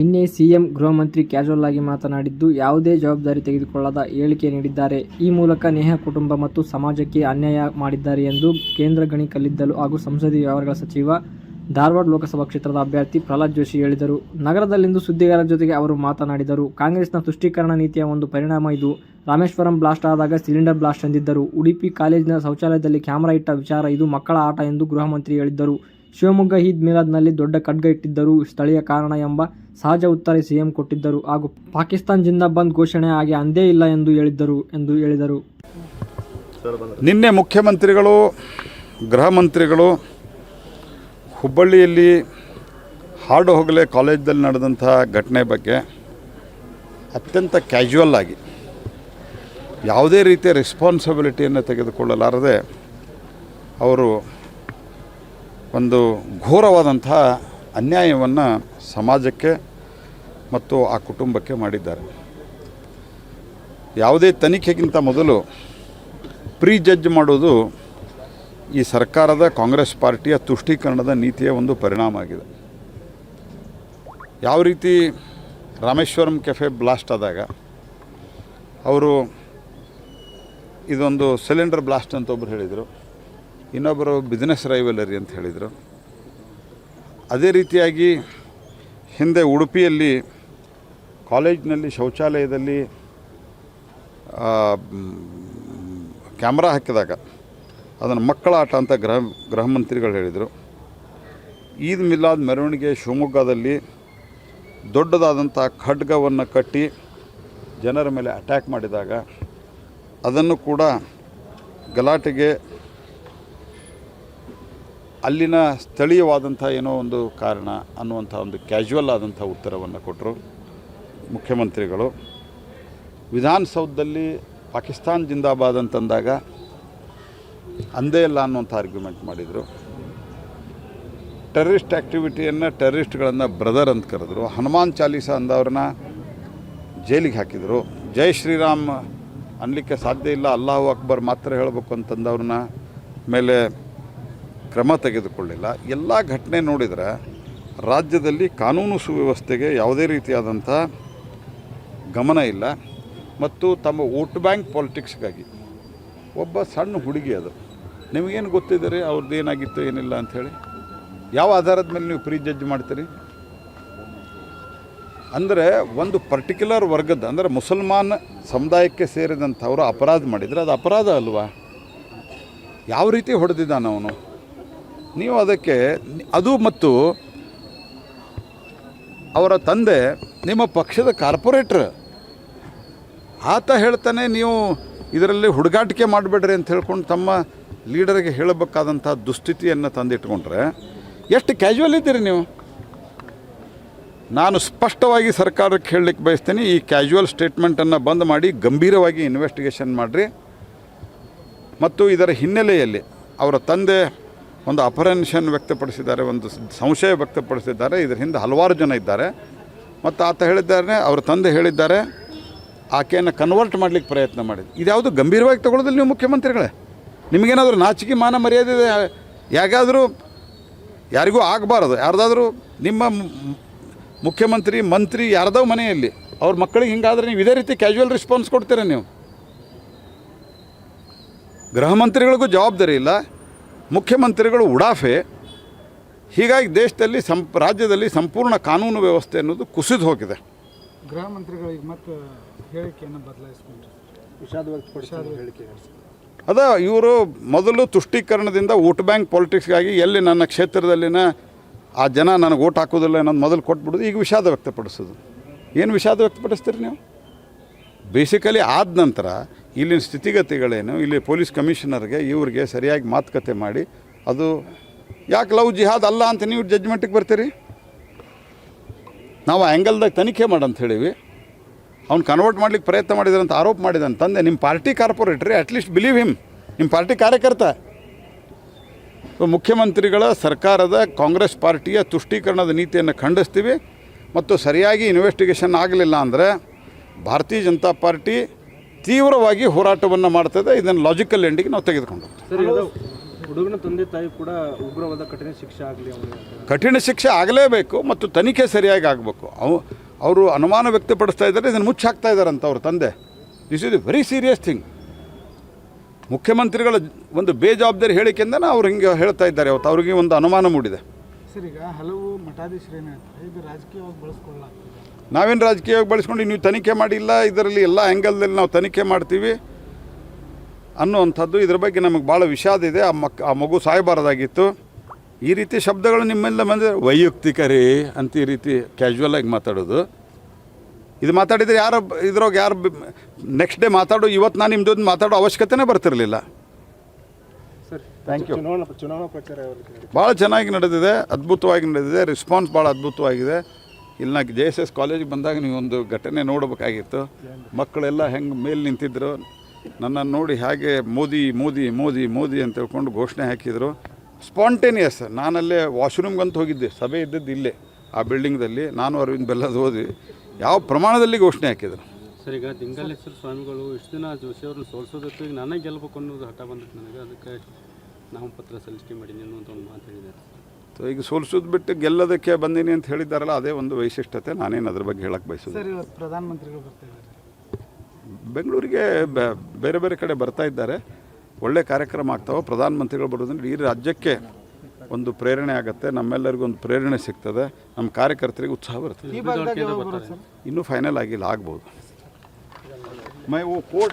ನಿನ್ನೆ ಸಿಎಂ, ಗೃಹ ಮಂತ್ರಿ ಕ್ಯಾಶುವಲ್ ಆಗಿ ಮಾತನಾಡಿದ್ದು, ಯಾವುದೇ ಜವಾಬ್ದಾರಿ ತೆಗೆದುಕೊಳ್ಳದ ಹೇಳಿಕೆ ನೀಡಿದ್ದಾರೆ. ಈ ಮೂಲಕ ನೇಹ ಕುಟುಂಬ ಮತ್ತು ಸಮಾಜಕ್ಕೆ ಅನ್ಯಾಯ ಮಾಡಿದ್ದಾರೆ ಎಂದು ಕೇಂದ್ರ ಗಣಿ, ಕಲ್ಲಿದ್ದಲು ಹಾಗೂ ಸಂಸದೀಯ ವ್ಯವಹಾರಗಳ ಸಚಿವ, ಧಾರವಾಡ ಲೋಕಸಭಾ ಕ್ಷೇತ್ರದ ಅಭ್ಯರ್ಥಿ ಪ್ರಹ್ಲಾದ್ ಜೋಶಿ ಹೇಳಿದರು. ನಗರದಲ್ಲಿಂದು ಸುದ್ದಿಗಾರರ ಜೊತೆಗೆ ಅವರು ಮಾತನಾಡಿದರು. ಕಾಂಗ್ರೆಸ್ನ ತುಷ್ಟೀಕರಣ ನೀತಿಯ ಒಂದು ಪರಿಣಾಮ ಇದು. ರಾಮೇಶ್ವರಂ ಬ್ಲಾಸ್ಟ್ ಆದಾಗ ಸಿಲಿಂಡರ್ ಬ್ಲಾಸ್ಟ್ ಎಂದಿದ್ದರು ಉಡುಪಿ ಕಾಲೇಜಿನ ಶೌಚಾಲಯದಲ್ಲಿ ಕ್ಯಾಮೆರಾ ಇಟ್ಟ ವಿಚಾರ ಇದು ಮಕ್ಕಳ ಆಟ ಎಂದು ಗೃಹ ಮಂತ್ರಿ ಹೇಳಿದ್ದರು. ಶಿವಮೊಗ್ಗ ಈದ್ ಮಿಲಾದ್ನಲ್ಲಿ ದೊಡ್ಡ ಖಡ್ಗ ಇಟ್ಟಿದ್ದರು ಸ್ಥಳೀಯ ಕಾರಣ ಎಂಬ ಸಹಜ ಉತ್ತರ ಸಿಎಂ ಕೊಟ್ಟಿದ್ದರು. ಹಾಗೂ ಪಾಕಿಸ್ತಾನ್ ಜಿಂದಾಬಾದ್ ಘೋಷಣೆ ಆಗಿ ಅಂದೇ ಇಲ್ಲ ಎಂದು ಹೇಳಿದ್ದರು ಎಂದು ಹೇಳಿದರು. ನಿನ್ನೆ ಮುಖ್ಯಮಂತ್ರಿಗಳು, ಗೃಹ ಮಂತ್ರಿಗಳು ಹುಬ್ಬಳ್ಳಿಯಲ್ಲಿ ಹಾಡು ಹೋಗಲೇ ಕಾಲೇಜಲ್ಲಿ ನಡೆದಂಥ ಘಟನೆ ಬಗ್ಗೆ ಅತ್ಯಂತ ಕ್ಯಾಶುವಲ್ ಆಗಿ ಯಾವುದೇ ರೀತಿಯ ರೆಸ್ಪಾನ್ಸಿಬಿಲಿಟಿಯನ್ನು ತೆಗೆದುಕೊಳ್ಳಲಾರದೆ ಅವರು ಒಂದು ಘೋರವಾದಂತಹ ಅನ್ಯಾಯವನ್ನು ಸಮಾಜಕ್ಕೆ ಮತ್ತು ಆ ಕುಟುಂಬಕ್ಕೆ ಮಾಡಿದ್ದಾರೆ. ಯಾವುದೇ ತನಿಖೆಗಿಂತ ಮೊದಲು ಪ್ರೀ ಜಡ್ಜ್ ಮಾಡೋದು ಈ ಸರ್ಕಾರದ ಕಾಂಗ್ರೆಸ್ ಪಾರ್ಟಿಯ ತುಷ್ಟೀಕರಣದ ನೀತಿಯ ಒಂದು ಪರಿಣಾಮ ಆಗಿದೆ. ಯಾವ ರೀತಿ ರಾಮೇಶ್ವರಂ ಕೆಫೆ ಬ್ಲಾಸ್ಟ್ ಆದಾಗ ಅವರು ಇದೊಂದು ಸಿಲಿಂಡರ್ ಬ್ಲಾಸ್ಟ್ ಅಂತ ಒಬ್ಬರು ಹೇಳಿದರು. ಇನ್ನೊಬ್ಬರು ಬಿಸ್ನೆಸ್ ರೈವಲರಿ ಅಂತ ಹೇಳಿದರು. ಅದೇ ರೀತಿಯಾಗಿ ಹಿಂದೆ ಉಡುಪಿಯಲ್ಲಿ ಕಾಲೇಜಿನಲ್ಲಿ ಶೌಚಾಲಯದಲ್ಲಿ ಕ್ಯಾಮ್ರಾ ಹಾಕಿದಾಗ ಅದನ್ನು ಮಕ್ಕಳ ಆಟ ಅಂತ ಗೃಹ ಗೃಹ ಮಂತ್ರಿಗಳು ಹೇಳಿದರು. ಈದ್ ಮಿಲಾದ್ ಮೆರವಣಿಗೆ ಶಿವಮೊಗ್ಗದಲ್ಲಿ ದೊಡ್ಡದಾದಂಥ ಖಡ್ಗವನ್ನು ಕಟ್ಟಿ ಜನರ ಮೇಲೆ ಅಟ್ಯಾಕ್ ಮಾಡಿದಾಗ ಅದನ್ನು ಕೂಡ ಗಲಾಟೆಗೆ ಅಲ್ಲಿನ ಸ್ಥಳೀಯವಾದಂಥ ಏನೋ ಒಂದು ಕಾರಣ ಅನ್ನುವಂಥ ಒಂದು ಕ್ಯಾಶುವಲ್ ಆದಂಥ ಉತ್ತರವನ್ನು ಕೊಟ್ಟರು ಮುಖ್ಯಮಂತ್ರಿಗಳು. ವಿಧಾನಸೌಧದಲ್ಲಿ ಪಾಕಿಸ್ತಾನ್ ಜಿಂದಾಬಾದ್ ಅಂತಂದಾಗ ಅಂದೇ ಇಲ್ಲ ಅನ್ನುವಂಥ ಆರ್ಗ್ಯುಮೆಂಟ್ ಮಾಡಿದರು. ಟೆರರಿಸ್ಟ್ ಆ್ಯಕ್ಟಿವಿಟಿಯನ್ನು ಟೆರರಿಸ್ಟ್ಗಳನ್ನು ಬ್ರದರ್ ಅಂತ ಕರೆದ್ರು. ಹನುಮಾನ್ ಚಾಲೀಸ ಅಂದವ್ರನ್ನ ಜೈಲಿಗೆ ಹಾಕಿದರು. ಜೈ ಶ್ರೀರಾಮ್ ಅನ್ನಲಿಕ್ಕೆ ಸಾಧ್ಯ ಇಲ್ಲ, ಅಲ್ಲಾಹು ಅಕ್ಬರ್ ಮಾತ್ರ ಹೇಳಬೇಕು ಅಂತಂದವ್ರನ್ನ ಮೇಲೆ ಕ್ರಮ ತೆಗೆದುಕೊಳ್ಳಿಲ್ಲ. ಎಲ್ಲ ಘಟನೆ ನೋಡಿದರೆ ರಾಜ್ಯದಲ್ಲಿ ಕಾನೂನು ಸುವ್ಯವಸ್ಥೆಗೆ ಯಾವುದೇ ರೀತಿಯಾದಂಥ ಗಮನ ಇಲ್ಲ. ಮತ್ತು ತಮ್ಮ ವೋಟ್ ಬ್ಯಾಂಕ್ ಪಾಲಿಟಿಕ್ಸ್ಗಾಗಿ ಒಬ್ಬ ಸಣ್ಣ ಹುಡುಗಿ ಅದು. ನಿಮಗೇನು ಗೊತ್ತಿದೆ ಅವ್ರದ್ದು ಏನಾಗಿತ್ತು ಏನಿಲ್ಲ ಅಂಥೇಳಿ ಯಾವ ಆಧಾರದ ಮೇಲೆ ನೀವು ಪ್ರೀ ಜಡ್ಜ್ ಮಾಡ್ತೀರಿ? ಅಂದರೆ ಒಂದು ಪರ್ಟಿಕ್ಯುಲರ್ ವರ್ಗದ, ಅಂದರೆ ಮುಸಲ್ಮಾನ್ ಸಮುದಾಯಕ್ಕೆ ಸೇರಿದಂಥವರು ಅಪರಾಧ ಮಾಡಿದರೆ ಅದು ಅಪರಾಧ ಅಲ್ವಾ? ಯಾವ ರೀತಿ ಹೊಡೆದಿದ್ದಾನೆ ಅವನು? ನೀವು ಅದಕ್ಕೆ ಅದು ಮತ್ತು ಅವರ ತಂದೆ, ನಿಮ್ಮ ಪಕ್ಷದ ಕಾರ್ಪೊರೇಟ್ರ್. ಆತ ಹೇಳ್ತಾನೆ, ನೀವು ಇದರಲ್ಲಿ ಹುಡುಗಾಟಿಕೆ ಮಾಡಬೇಡ್ರಿ ಅಂತ ಹೇಳ್ಕೊಂಡು ತಮ್ಮ ಲೀಡರಿಗೆ ಹೇಳಬೇಕಾದಂಥ ದುಸ್ಥಿತಿಯನ್ನು ತಂದಿಟ್ಕೊಂಡ್ರೆ, ಎಷ್ಟು ಕ್ಯಾಶುವಲ್ ಇದ್ದೀರಿ ನೀವು? ನಾನು ಸ್ಪಷ್ಟವಾಗಿ ಸರ್ಕಾರಕ್ಕೆ ಹೇಳಲಿಕ್ಕೆ ಬಯಸ್ತೀನಿ, ಈ ಕ್ಯಾಶುವಲ್ ಸ್ಟೇಟ್ಮೆಂಟನ್ನು ಬಂದ್ ಮಾಡಿ ಗಂಭೀರವಾಗಿ ಇನ್ವೆಸ್ಟಿಗೇಷನ್ ಮಾಡಿರಿ. ಮತ್ತು ಇದರ ಹಿನ್ನೆಲೆಯಲ್ಲಿ ಅವರ ತಂದೆ ಒಂದು ಅಪರೆನ್ಷನ್ ವ್ಯಕ್ತಪಡಿಸಿದ್ದಾರೆ, ಒಂದು ಸಂಶಯ ವ್ಯಕ್ತಪಡಿಸಿದ್ದಾರೆ, ಇದರ ಹಿಂದೆ ಹಲವಾರು ಜನ ಇದ್ದಾರೆ. ಮತ್ತು ಆತ ಹೇಳಿದ್ದಾರೆ ಅವರ ತಂದೆ ಹೇಳಿದ್ದಾರೆ, ಆಕೆಯನ್ನು ಕನ್ವರ್ಟ್ ಮಾಡಲಿಕ್ಕೆ ಪ್ರಯತ್ನ ಮಾಡಿದ್ದು ಇದ್ಯಾವುದು ಗಂಭೀರವಾಗಿ ತಗೊಳ್ಳೋದಿಲ್ಲ ನೀವು ಮುಖ್ಯಮಂತ್ರಿಗಳೇ. ನಿಮಗೇನಾದರೂ ನಾಚಿಕೆ, ಮಾನ ಮರ್ಯಾದೆ ಇದೆ? ಯಾಗಾದರೂ ಯಾರಿಗೂ ಆಗಬಾರದು. ಯಾರ್ದಾದರೂ ನಿಮ್ಮ ಮುಖ್ಯಮಂತ್ರಿ, ಮಂತ್ರಿ ಯಾರ್ದೋ ಮನೆಯಲ್ಲಿ, ಅವ್ರ ಮಕ್ಕಳಿಗೆ ಹಿಂಗಾದ್ರೆ ನೀವು ಇದೇ ರೀತಿ ಕ್ಯಾಶುವಲ್ ರೆಸ್ಪಾನ್ಸ್ ಕೊಡ್ತೀರ ನೀವು? ಗೃಹ ಮಂತ್ರಿಗಳಿಗೂ ಜವಾಬ್ದಾರಿ ಇಲ್ಲ. ಮುಖ್ಯಮಂತ್ರಿಗಳು ಉಡಾಫೆ ಹೀಗಾಗಿ ದೇಶದಲ್ಲಿ ಸಂ ರಾಜ್ಯದಲ್ಲಿ ಸಂಪೂರ್ಣ ಕಾನೂನು ವ್ಯವಸ್ಥೆ ಅನ್ನೋದು ಕುಸಿದು ಹೋಗಿದೆ. ಗೃಹ ಮಂತ್ರಿಗಳಿಗೆ ಮತ್ತೆ ಹೇಳಿಕೆಯನ್ನು ಅದ ಇವರು ಮೊದಲು ತುಷ್ಟೀಕರಣದಿಂದ ವೋಟ್ ಬ್ಯಾಂಕ್ ಪಾಲಿಟಿಕ್ಸ್ಗಾಗಿ ಎಲ್ಲಿ ನನ್ನ ಕ್ಷೇತ್ರದಲ್ಲಿನ ಆ ಜನ ನನಗೆ ಓಟ್ ಹಾಕೋದಿಲ್ಲ ಅನ್ನೋದು ಮೊದಲು ಕೊಟ್ಬಿಡೋದು ಈಗ ವಿಷಾದ ವ್ಯಕ್ತಪಡಿಸೋದು. ಏನು ವಿಷಾದ ವ್ಯಕ್ತಪಡಿಸ್ತೀರಿ ನೀವು? ಬೇಸಿಕಲಿ ಆದ ನಂತರ ಇಲ್ಲಿನ ಸ್ಥಿತಿಗತಿಗಳೇನು, ಇಲ್ಲಿ ಪೊಲೀಸ್ ಕಮಿಷನರ್ಗೆ ಇವ್ರಿಗೆ ಸರಿಯಾಗಿ ಮಾತುಕತೆ ಮಾಡಿ, ಅದು ಯಾಕೆ ಲವ್ ಜಿಹಾದ್ ಅಲ್ಲ ಅಂತ ನೀವು ಜಜ್ಮೆಂಟಿಗೆ ಬರ್ತೀರಿ? ನಾವು ಆ್ಯಂಗಲ್ದಾಗ ತನಿಖೆ ಮಾಡಂತ ಹೇಳಿವಿ. ಅವ್ನು ಕನ್ವರ್ಟ್ ಮಾಡ್ಲಿಕ್ಕೆ ಪ್ರಯತ್ನ ಮಾಡಿದ್ರೆ ಅಂತ ಆರೋಪ ಮಾಡಿದಾನೆ ತಂದೆ. ನಿಮ್ಮ ಪಾರ್ಟಿ ಕಾರ್ಪೊರೇಟ್ರಿ ಅಟ್ಲೀಸ್ಟ್ ಬಿಲೀವ್ ಹಿಮ್ ನಿಮ್ಮ ಪಾರ್ಟಿ ಕಾರ್ಯಕರ್ತ. ಮುಖ್ಯಮಂತ್ರಿಗಳ ಸರ್ಕಾರದ ಕಾಂಗ್ರೆಸ್ ಪಾರ್ಟಿಯ ತುಷ್ಟೀಕರಣದ ನೀತಿಯನ್ನು ಖಂಡಿಸ್ತೀವಿ. ಮತ್ತು ಸರಿಯಾಗಿ ಇನ್ವೆಸ್ಟಿಗೇಷನ್ ಆಗಲಿಲ್ಲ ಅಂದರೆ ಭಾರತೀಯ ಜನತಾ ಪಾರ್ಟಿ ತೀವ್ರವಾಗಿ ಹೋರಾಟವನ್ನು ಮಾಡ್ತದೆ. ಇದನ್ನು ಲಾಜಿಕಲ್ ಎಂಡಿಗೆ ನಾವು ತೆಗೆದುಕೊಂಡು ಸರ್ ಹುಡುಗನ ತಂದೆ ತಾಯಿ ಕೂಡ ಉಗ್ರವಾದ ಕಠಿಣ ಶಿಕ್ಷೆ ಆಗಲಿ ಕಠಿಣ ಶಿಕ್ಷೆ ಆಗಲೇಬೇಕು ಮತ್ತು ತನಿಖೆ ಸರಿಯಾಗಿ ಆಗಬೇಕು. ಅವು ಅವರು ಅನುಮಾನ ವ್ಯಕ್ತಪಡಿಸ್ತಾ ಇದ್ದಾರೆ ಇದನ್ನು ಮುಚ್ಚಾಕ್ತಾ ಅಂತ ಅವ್ರ ತಂದೆ. This is a very serious thing ಮುಖ್ಯಮಂತ್ರಿಗಳ ಒಂದು ಬೇಜವಾಬ್ದಾರಿ ಹೇಳಿಕೆಯಿಂದನೇ ಅವ್ರು ಹಿಂಗೆ ಹೇಳ್ತಾ ಇದ್ದಾರೆ. ಅವತ್ತು ಅವ್ರಿಗೆ ಒಂದು ಅನುಮಾನ ಮೂಡಿದೆ. ಸರ್ ಈಗ ಹಲವು ಮಠಾಧೀಶರು ಏನು ಹೇಳ್ತಾರೆ ಇದು ರಾಜಕೀಯವಾಗಿ ಬಳಸ್ಕೊಳ್ಳಲಾಗ್ತದೆ. ನಾವೇನು ರಾಜಕೀಯವಾಗಿ ಬಳಸ್ಕೊಂಡು ನೀವು ತನಿಖೆ ಮಾಡಿಲ್ಲ ಇದರಲ್ಲಿ ಎಲ್ಲ ಆ್ಯಂಗಲ್ದಲ್ಲಿ ನಾವು ತನಿಖೆ ಮಾಡ್ತೀವಿ ಅನ್ನುವಂಥದ್ದು ಇದ್ರ ಬಗ್ಗೆ ನಮಗೆ ಭಾಳ ವಿಷಾದ ಇದೆ. ಆ ಮಕ್ ಆ ಮಗು ಸಾಯಬಾರ್ದಾಗಿತ್ತು. ಈ ರೀತಿ ಶಬ್ದಗಳು ನಿಮ್ಮೆಲ್ಲ ಬಂದರೆ ವೈಯಕ್ತಿಕ ರೀ ಅಂತ ಈ ರೀತಿ ಕ್ಯಾಶುವಲ್ ಆಗಿ ಮಾತಾಡೋದು. ಇದು ಮಾತಾಡಿದರೆ ಯಾರು ಇದ್ರಾಗ ಯಾರು ನೆಕ್ಸ್ಟ್ ಡೇ ಮಾತಾಡೋ ಇವತ್ತು ನಾನು ನಿಮ್ಮ ಜೊತೆ ಮಾತಾಡೋ ಅವಶ್ಯಕತೆನೇ ಬರ್ತಿರಲಿಲ್ಲ. ಸರ್ ಯು ಚುನಾವಣಾ ಪ್ರಚಾರ ಭಾಳ ಚೆನ್ನಾಗಿ ನಡೆದಿದೆ ಅದ್ಭುತವಾಗಿ ನಡೆದಿದೆ ರೆಸ್ಪಾನ್ಸ್ ಭಾಳ ಅದ್ಭುತವಾಗಿದೆ. ಇಲ್ಲಿ ನಾ ಜೆ ಎಸ್ ಎಸ್ ಕಾಲೇಜಿಗೆ ಬಂದಾಗ ನೀವೊಂದು ಘಟನೆ ನೋಡಬೇಕಾಗಿತ್ತು. ಮಕ್ಕಳೆಲ್ಲ ಹೆಂಗೆ ಮೇಲೆ ನಿಂತಿದ್ರು? ನನ್ನನ್ನು ನೋಡಿ ಹಾಗೆ ಮೋದಿ ಮೋದಿ ಮೋದಿ ಮೋದಿ ಅಂತ ಹೇಳ್ಕೊಂಡು ಘೋಷಣೆ ಹಾಕಿದರು. ಸ್ಪಾಂಟೇನಿಯಸ್ ನಾನಲ್ಲೇ ವಾಶ್ರೂಮ್ಗಂತ ಹೋಗಿದ್ದೆ. ಸಭೆ ಇದ್ದದ್ದು ಇಲ್ಲೇ, ಆ ಬಿಲ್ಡಿಂಗ್ದಲ್ಲಿ ನಾನು ಅರವಿಂದ್ ಬೆಲ್ಲದ ಓದಿ. ಯಾವ ಪ್ರಮಾಣದಲ್ಲಿ ಘೋಷಣೆ ಹಾಕಿದರು? ಸರ್, ಈಗ ದಿಂಗಲೇಶ್ವರ ಸ್ವಾಮಿಗಳು ಇಷ್ಟು ದಿನ ಜೋಶಿ ಅವ್ರನ್ನ ಸೋಲ್ಸೋದಕ್ಕೆ ಈಗ ನಾನೇ ಗೆಲ್ಬೇಕು ಅನ್ನೋದು ಹಠ ಬಂದಿತ್ತು ನನಗೆ. ಅದಕ್ಕೆ ನಾಮಪತ್ರ ಸಲ್ಲಿಕೆ ಮಾಡೀನಿ ಅನ್ನುವಂಥ ಒಂದು ಮಾತು ಹೇಳಿದ್ದಾರೆ ಸೊ ಈಗ ಸೋಲ್ಸೋದು ಬಿಟ್ಟು ಗೆಲ್ಲೋದಕ್ಕೆ ಬಂದೀನಿ ಅಂತ ಹೇಳಿದಾರಲ್ಲ ಅದೇ ಒಂದು ವೈಶಿಷ್ಟ್ಯತೆ. ನಾನೇನು ಅದ್ರ ಬಗ್ಗೆ ಹೇಳಕ್ಕೆ ಬಯಸೋದು ಇವತ್ತು ಪ್ರಧಾನಮಂತ್ರಿಗಳು ಬರ್ತಾ ಇದ್ದಾರೆ. ಬೆಂಗಳೂರಿಗೆ ಬೇರೆ ಬೇರೆ ಕಡೆ ಬರ್ತಾ ಇದ್ದಾರೆ. ಒಳ್ಳೆ ಕಾರ್ಯಕ್ರಮ ಆಗ್ತಾವೆ. ಪ್ರಧಾನಮಂತ್ರಿಗಳು ಬರೋದ್ರಿಂದ ಈ ರಾಜ್ಯಕ್ಕೆ ಒಂದು ಪ್ರೇರಣೆ ಆಗುತ್ತೆ. ನಮ್ಮೆಲ್ಲರಿಗೂ ಒಂದು ಪ್ರೇರಣೆ ಸಿಗ್ತದೆ. ನಮ್ಮ ಕಾರ್ಯಕರ್ತರಿಗೆ ಉತ್ಸಾಹ ಬರ್ತದೆ ಇನ್ನೂ ಫೈನಲ್ ಆಗಿಲ್ಲ ಆಗ್ಬೋದು. ಮೈ ಓ ಕೋರ್ಟ್